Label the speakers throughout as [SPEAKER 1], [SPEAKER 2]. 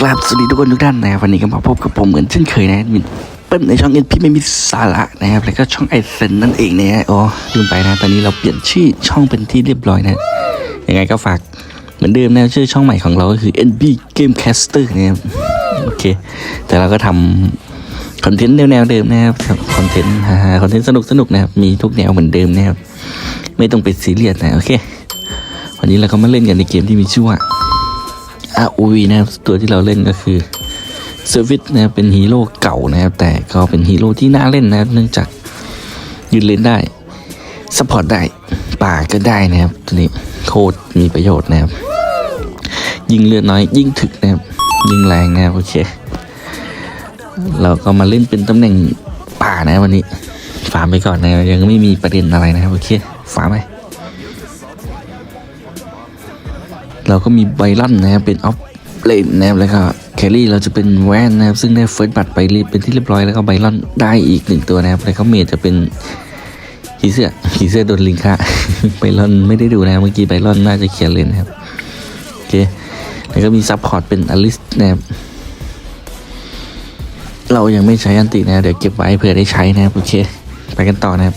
[SPEAKER 1] กราบสวัสดีทุกคนทุกท่านนะครับวันนี้ก็มาพบกับผมเหมือนเช่นเคยนะมินเปิ้ลในช่องเอ็นพี่ไม่มีสาระนะครับแล้วก็ช่องไอเซนนั่นเองนะฮะอ๋อลืมไปนะตอนนี้เราเปลี่ยนชื่อช่องเป็นที่เรียบร้อยนะยังไงก็ฝากเหมือนเดิมนะชื่อช่องใหม่ของเราก็คือ NB Gamecaster นะครับโอเค แต่เราก็ทำคอนเทนต์แนวเดิมนะครับคอนเทนต์ฮาคอนเทนต์สนุกๆนะครับมีทุกแนวเหมือนเดิมนะครับไม่ต้องไปซีเรียสนะโอเค วันนี้เราก็มาเล่นกันในเกมที่มีชื่อว่า ROV นะครับตัวที่เราเล่นก็คือเซอร์วิสนะครับเป็นฮีโร่เก่านะครับ แต่ก็เป็นฮีโร่ที่น่าเล่นนะครับเนื่องจากยืนเล่นได้สปอร์ตได้ป่าก็ได้นะครับ ตัวนี้โคตรมีประโยชน์นะครับ ยิงเลือดน้อย ยิ่งถึกนะครับ ยิงแรงนะครับโอเค เราก็มาเล่นเป็นตำแหน่งป่านะวันนี้ ฟาร์มไปก่อนนะยังไม่มีประเด็นอะไรนะครับโอเค ฟาร์มไป เราก็มีไบรอนนะครับเป็นออฟเลนนะครับแล้วก็แครี่เราจะเป็นแวนนะครับซึ่งได้เฟิร์สบัตรไปรีบเป็นที่เรียบร้อยแล้วก็ไบรอนได้อีกหนึ่งตัวนะครับแล้วก็เมจจะเป็นผีเสื้อผีเสื้อโดนลิงค่าไบรอนไม่ได้ดูนะเมื่อกี้ไบรอนน่าจะเขียนเลยนะครับโอเคแล้วก็มีซับพอร์ตเป็นอลิสนะครับเรายังไม่ใช้อันตินะเดี๋ยวเก็บไว้เผื่อได้ใช้นะครับโอเค ไปกันต่อนะครับ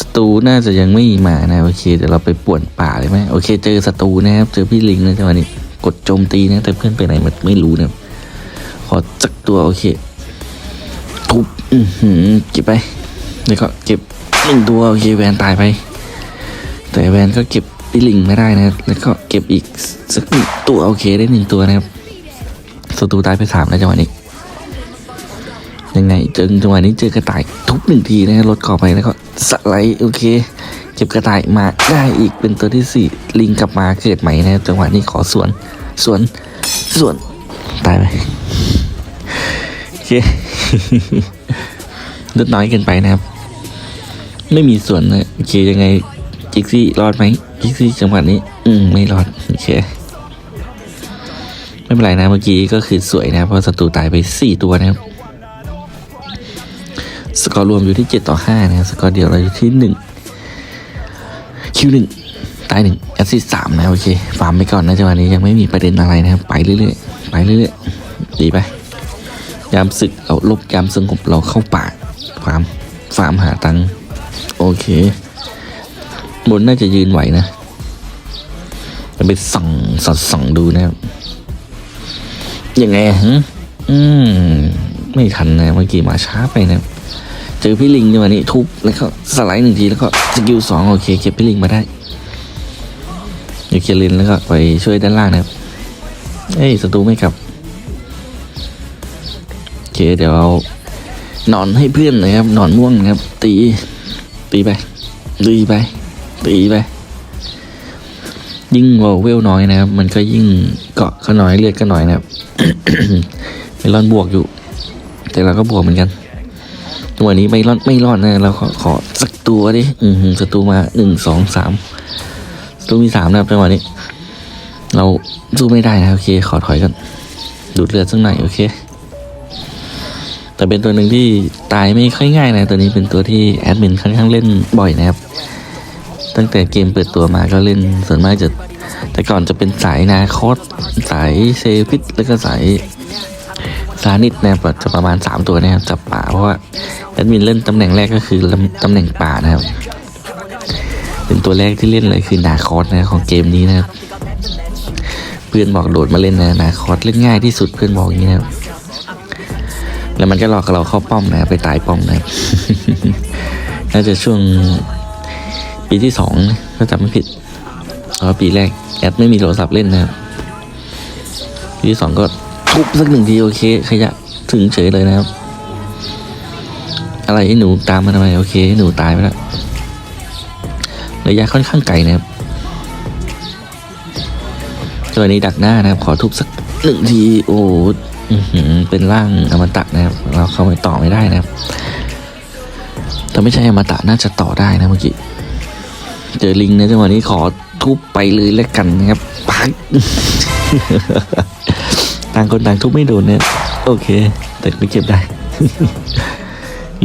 [SPEAKER 1] สตูน่าจะยังไม่มานะโอเคเดี๋ยวเราไปป่วนป่าเลยไหมโอเค เจอสตูนะครับเจอพี่ลิงนะจังหวะนี้กดโจมตีนะแต่เพื่อนไปไหนมันไม่รู้นะครับขอจักตัวโอเคทุบอือหือเก็บไปแล้วก็เก็บหนึ่งตัวโอเคแวนตายไป แต่แวนก็เก็บพี่ลิงไม่ได้นะแล้วก็เก็บอีกสักตัวโอเคได้หนึ่งตัวนะครับสตูตายไปสามแล้วจังหวะนี้ ยังไงจอจังหวะนี้เจอกระต่ายทุบหนึ่งทีนะรถก่อไปแล้วก็สไลด์โอเค เก็บกระต่ายมาได้อีกเป็นตัวที่สี่ลิงกลับมาเกิดใหม่นะจังหวะนี้ขอสวนสวนสวนตายไปโอเคลดน้อยเกินไปนะครับ ไม่มีส่วนนะโอเคยังไงจิกซี่รอดไหมจิกซี่จังหวะนี้ อืมไม่รอดโอเคไม่เป็นไรนะเมื่อกี้ก็คือสวยนะเพราะศัตรูตายไปสี่ตัวนะครับ สกอร์รวมอยู่ที่ 7 ต่อ 5 นะครับ สกอร์เดียวเราอยู่ที่ 1 คิวหนึ่งตายหนึ่งแอสซิสามนะ โอเค ฟาร์มไปก่อนนะจังหวะนี้ยังไม่มีประเด็นอะไรนะครับ ไปเรื่อยๆ ไปเรื่อยๆ ดีไป ยามศึกเราลบยามสงบเราเข้าป่า ฟาร์ม ฟาร์มหาตังโอเค บนน่าจะยืนไหวนะจะไปส่องสอดส่องดูนะครับยังไงฮะอืม ไม่ทันนะเมื่อกี้มาช้าไปนะครับ อพี่ลิงจังหวะนี้ทุบแล้วก็สไลด์หนึ่งทีแล้วก็สกิลสองโอเคเก็บพี่ลิงมาได้เดี๋ยวเคลินแล้วก็ไปช่วยด้านล่างนะครับเอ้ยศัตรูไม่กลับโอเคเดี๋ยวเอานอนให้เพื่อนนะครับนอนม่วงนะครับ ตี ตีไปตีไปตีไปยิ่งเวลน้อยนะครับ มันก็ยิ่งเกาะก็น้อยเลือดก็น้อยนะครับเมลอนบวกอยู่ แต่เราก็บวกเหมือนกัน ตัวนี้ไม่รอดไม่รอดนะเราขอขอสักตัวดิอืมศัตรูมาหนึ่งสองสามศัตรูมีสามนะครับจังหวะนี้ เราสู้ไม่ได้นะโอเค ขอถอยกันดูดเลือดสักหน่อยโอเค แต่เป็นตัวหนึ่งที่ตายไม่ค่อยง่ายนะ ตัวนี้เป็นตัวที่แอดมินค่อนข้างเล่นบ่อยนะครับ ตั้งแต่เกมเปิดตัวมาก็เล่นส่วนมากจะแต่ก่อนจะเป็นสายนาคอสสายเซฟิตแล้วก็สายานิดนะครับจะประมาณ 3 ตัวนะครับจับป่าเพราะว่าแอดมินเล่นตำแหน่งแรกก็คือตำแหน่งป่านะครับเป็นตัวแรกที่เล่นเลยคือนาคอสนะของเกมนี้นะครับเพื่อนบอกโดดมาเล่นนะนาคอสเล่นง่ายที่สุดเพื่อนบอกอย่างนี้นะครับแล้วมันก็หลอกเราเข้าป้อมนะไปตายป้อมนะครับน่าจะช่วงปีที่สองนะถ้าจำไม่ผิดเพราะปีแรกแอดไม่มีโทรศัพท์เล่นนะครับปีที่สองก็ ทุบสักหนึ่งทีโอเค ขยะถึงเฉยเลยนะครับ อะไรให้หนูตามมาทำไมโอเคห้หนูตายไปแล้วระยะค่อนข้างไกลนะครับตัวนี้ดักหน้านะครับ ขอทุบสักหนึ่งทีโอ้อื้อหือเป็นร่างอมตะนะครับ เราเข้าไปต่อไม่ได้นะครับแต่ไม่ใช่อมตะน่าจะต่อได้นะเมื่อกี้เจอลิงนะจังหวะนี้ขอทุบไปเลยแล้วกันนะครับปัง ต่างคนต่างทุบไม่โดนเนี่ยโอเค แต่ไม่เก็บได้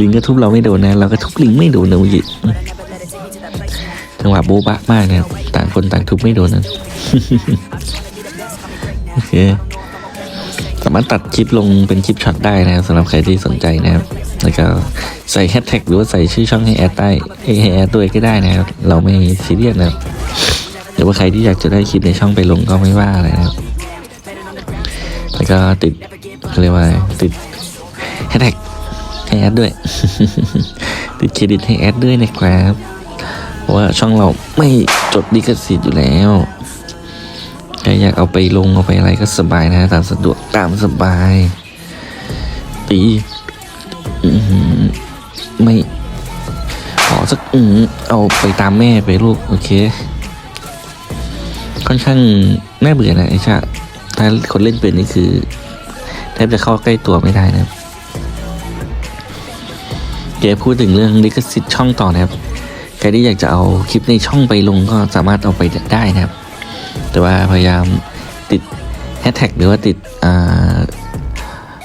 [SPEAKER 1] ลิงก็ทุบเราไม่โดนนะเราก็ทุบลิงไม่โดนนะเมื่อกี้จังหวะโบ๊ะบะมากนะครับต่างคนต่างทุบไม่โดนนะโอเคสามารถตัดคลิปลงเป็นคลิปช็อตได้นะครับสำหรับใครที่สนใจนะครับแล้วก็ใส่แฮชแท็กหรือว่าใส่ชื่อช่องให้แอดได้ให้แอดด้วยก็ได้นะครับ เราไม่ซีเรียสนะครับหรือว่าใครที่อยากจะได้คลิปในช่องไปลงก็ไม่ว่าอะไรนะครับ แล้วก็ติดเขาเรียกว่าติดแฮชแท็กให้แอดด้วย ติดเครดิตให้แอดด้วยนะครับเพราะว่าช่องเราไม่จดลิขสิทธิ์อยู่แล้วใครอยากเอาไปลงเอาไปอะไรก็สบายนะ ตามสะดวกตามสบาย ตีไม่ขอสักอือเอาไปตามแม่ไปลูก โอเค ค่อนข้างน่าเบื่อนะไอ้ชา ถ้าคนเล่นเป็นนี่คือแทบจะเข้าใกล้ตัวไม่ได้นะครับแกพูดถึงเรื่องลิขสิทธิ์ช่องต่อนะครับใครที่อยากจะเอาคลิปในช่องไปลงก็สามารถเอาไปได้นะครับ แต่ว่าพยายามติดแฮชแท็กหรือว่าติดอ่า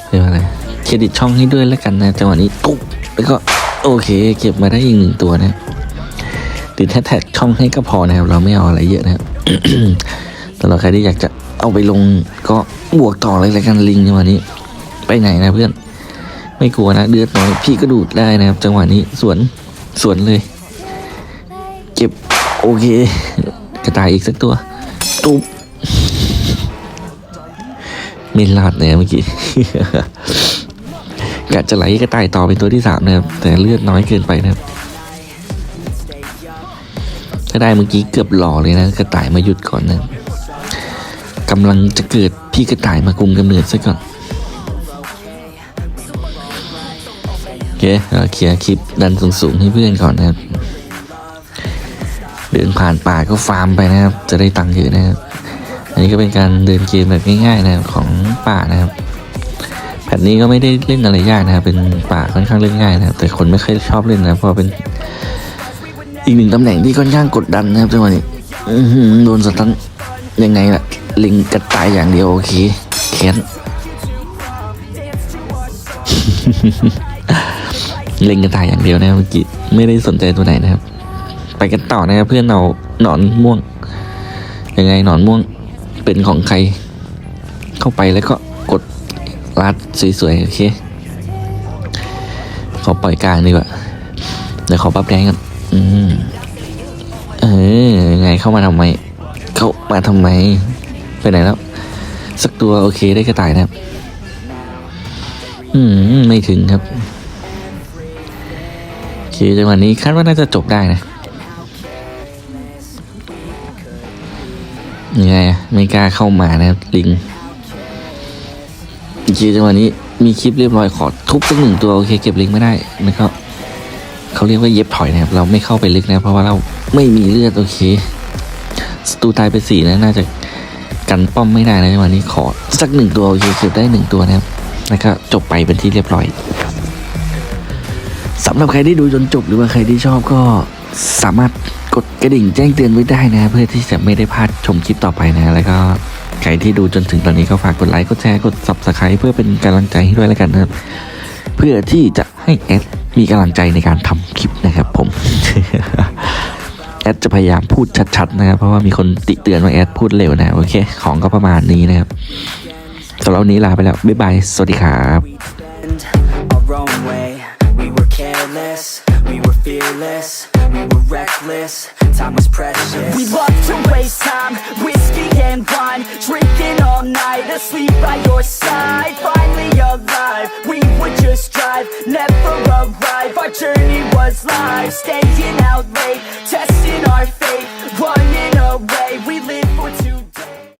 [SPEAKER 1] เรียกว่าอะไรเครดิตช่องให้ด้วยแล้วกันนะจังหวะนี้ตุ๊บแล้วก็โอเค เก็บมาได้อีกหนึ่งตัวนะติดแฮชแท็กช่องให้ก็พอนะครับ เราไม่เอาอะไรเยอะนะครับสำหรับใครที่อยากจะ เอาไปลงก็บวกต่อเลยแล้วกันลิงจังหวะนี้ ไปไหนนะเพื่อน ไม่กลัวนะเดือดน้อยพี่ก็ดูดได้นะครับ จังหวะนี้สวนสวนเลย เก็บโอเค กระต่ายอีกสักตัวตุ๊บไม่ลาดเลยเมื่อกี้กะจะไหลกระต่ายต่อเป็นตัวที่สามนะครับ แต่เลือดน้อยเกินไปนะครับถ้าได้เมื่อกี้เกือบหล่อเลยนะ กระต่ายมาหยุดก่อนนะ กำลังจะเกิดพี่กระต่ายมากุมกำเนิดซะก่อนโอเคเราเคลียร์คลิปดันสูงๆให้เพื่อนก่อนนะครับ เดินผ่านป่าก็ฟาร์มไปนะครับ จะได้ตังค์เยอะนะครับอันนี้ก็เป็นการเดินเกมแบบง่ายๆนะครับของป่านะครับแผ่นนี้ก็ไม่ได้เล่นอะไรยากนะครับเป็นป่าค่อนข้างเล่นง่ายนะครับ แต่คนไม่ค่อยชอบเล่นนะเพราะเป็นอีกหนึ่งตำแหน่งที่ค่อนข้างกดดันนะครับจังหวะนี้โดนสตัน ยังไงล่ะ ลิงกระต่ายอย่างเดียวโอเคแค้นล็งกระต่ายอย่างเดียวนะเมื่อกี้ไม่ได้สนใจตัวไหนนะครับ ไปกันต่อนะครับเพื่อนเราหนอนม่วง ยังไงหนอนม่วงเป็นของใคร เข้าไปแล้วก็กดรัดสวยๆโอเคขอปล่อยกลางดีกว่าเดี๋ยวขอปั๊บแดงกันอืมเออยังไงเข้ามาทำไม เข้ามาทำไม ไปไหนแล้ว สักตัวโอเคได้กระต่ายนะครับ อืม ไม่ถึงครับโอเคจังหวะนี้คาดว่าน่าจะจบได้นะยังไงไม่กล้าเข้ามานะครับ ลิงโอเคจังหวะนี้มีคลิปเรียบร้อยขอทุบสักหนึ่งตัวโอเคเก็บลิงไม่ได้นะครับเขาเรียกว่าเย็บถอยนะครับ เราไม่เข้าไปลึกนะ เพราะว่าเราไม่มีเลือดโอเค สตูตายไปสี่นะน่าจะกันป้อมไม่ได้นะจังหวะนี้ขอสักหนึ่งตัวโอเคเก็บได้หนึ่งตัวนะครับแล้วก็จบไปเป็นที่เรียบร้อยสำหรับใครที่ดูจนจบหรือว่าใครที่ชอบก็สามารถกดกระดิ่งแจ้งเตือนไว้ได้นะ เพื่อที่จะไม่ได้พลาดชมคลิปต่อไปนะ แล้วก็ใครที่ดูจนถึงตอนนี้ก็ฝากกดไลค์กดแชร์กด subscribe เพื่อเป็นกำลังใจให้ด้วยแล้วกันนะครับ เพื่อที่จะให้แอดมีกำลังใจในการทำคลิปนะครับผม แอดจะพยายามพูดชัดๆนะครับ เพราะว่ามีคนติเตือนว่าแอดพูดเร็วนะโอเค ของก็ประมาณนี้นะครับสำหรับวันนี้ลาไปแล้ว บ๊ายบาย สวัสดีครับ
[SPEAKER 2] We were careless, we were fearless, this, time was precious.
[SPEAKER 3] We love to waste time, whiskey and wine Drinking all night, asleep by your side. Finally alive, we would just drive Never arrive, our journey was life Staying out late, testing our fate Running away, we live